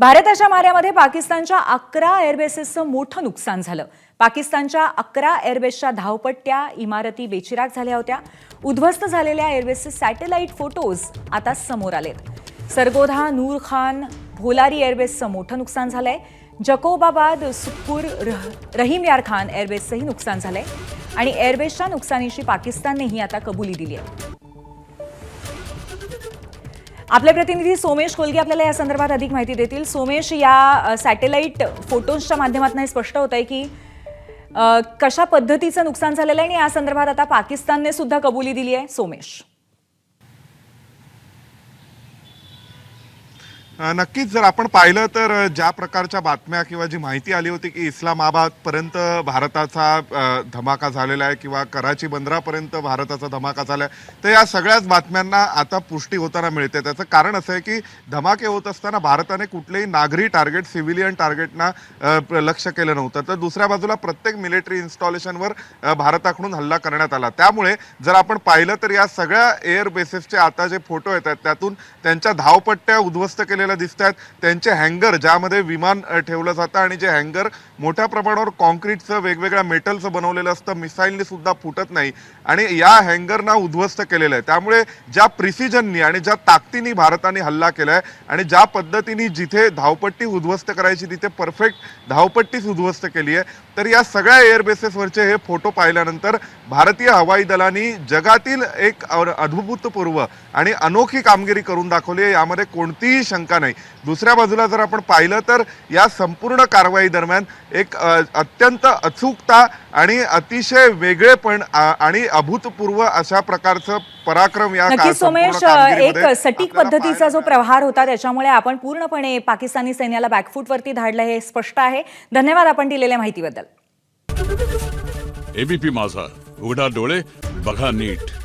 भारताच्या माऱ्यामध्ये पाकिस्तानच्या अकरा एअरबेसेसचं मोठं नुकसान झालं. पाकिस्तानच्या अकरा एअरबेसच्या धावपट्ट्या इमारती बेचिराग झाल्या होत्या. उद्ध्वस्त झालेल्या एअरबेसचे सॅटेलाईट फोटोज आता समोर आलेत. सरगोधा नूर खान भोलारी एअरबेसचं मोठं नुकसान झालंय. जकोबाबाद सुखपूर रह, रहीम यार खान एअरबेसचंही नुकसान झालंय. आणि एअरबेसच्या नुकसानीशी पाकिस्ताननेही आता कबुली दिली आहे. आपले प्रतिनिधी सोमेश कोलगे आपल्याला या संदर्भात अधिक माहिती देतील. सोमेश या सॅटेलाईट फोटोजच्या माध्यमातून हे स्पष्ट होत आहे की कशा पद्धतीचं नुकसान झालेलं आहे आणि या संदर्भात आता पाकिस्तानने सुद्धा कबुली दिली आहे सोमेश? नक्कीच जर आपण पाहिलं तर ज्या प्रकारच्या बातम्या किंवा जी माहिती आली होती की इस्लामाबादपर्यंत भारताचा धमाका झालेला आहे किंवा कराची बंदरापर्यंत भारताचा धमाका झाला आहे तर या सगळ्याच बातम्यांना आता पुष्टी होताना मिळते. त्याचं कारण असं आहे की धमाके होत असताना भारताने कुठलेही नागरी टार्गेट सिव्हिलियन टार्गेटना प्र- लक्ष केलं नव्हतं. तर दुसऱ्या बाजूला प्रत्येक मिलिटरी इन्स्टॉलेशनवर भारताकडून हल्ला करण्यात आला. त्यामुळे जर आपण पाहिलं तर या सगळ्या एअर बेसेसचे आता जे फोटो येत आहेत त्यातून त्यांच्या धावपट्ट्या उद्ध्वस्त केलेल्या दिसत आहेत त्यांचे हँगर ज्यामध्ये विमान ठेवलं जातं आणि जे हँगर मोठ्या प्रमाणावर कॉन्क्रीटचं वेगवेगळ्या मेटलचं बनवलेलं असतं. मिसाईलनी सुद्धा फुटत नाही. आणि या हँगरना उद्ध्वस्त केलेलं आहे. त्यामुळे ज्या प्रिसिजननी आणि ज्या ताकदीनी भारताने हल्ला केलाय आणि ज्या पद्धतीने जिथे धावपट्टी उद्ध्वस्त करायची तिथे परफेक्ट धावपट्टीच उद्ध्वस्त केली आहे. तर या सगळ्या एअरबेसेसवरचे हे फोटो पाहिल्यानंतर भारतीय हवाई दलाने जगातील एक अ- अभूतपूर्व आणि अनोखी कामगिरी करून दाखवली आहे. यामध्ये कोणतीही शंका नाही. दुसऱ्या बाजूला जर आपण पाहिलं तर या संपूर्ण कारवाई दरम्यान एक अत्यंत अचूकता आणि अतिशय वेगळेपण आणि अभूतपूर्व अशा प्रकारचं पराक्रम या का- नक्कीच संपूर्ण सोमेश एक सटीक पद्धतीचा जो प्रहार होता त्याच्यामुळे आपण पूर्णपणे पाकिस्तानी सैन्याला बॅकफूटवरती धाडलं हे स्पष्ट आहे. धन्यवाद आपण दिलेल्या माहितीबद्दल. एबीपी माझा उघडा डोळे बघा नीट.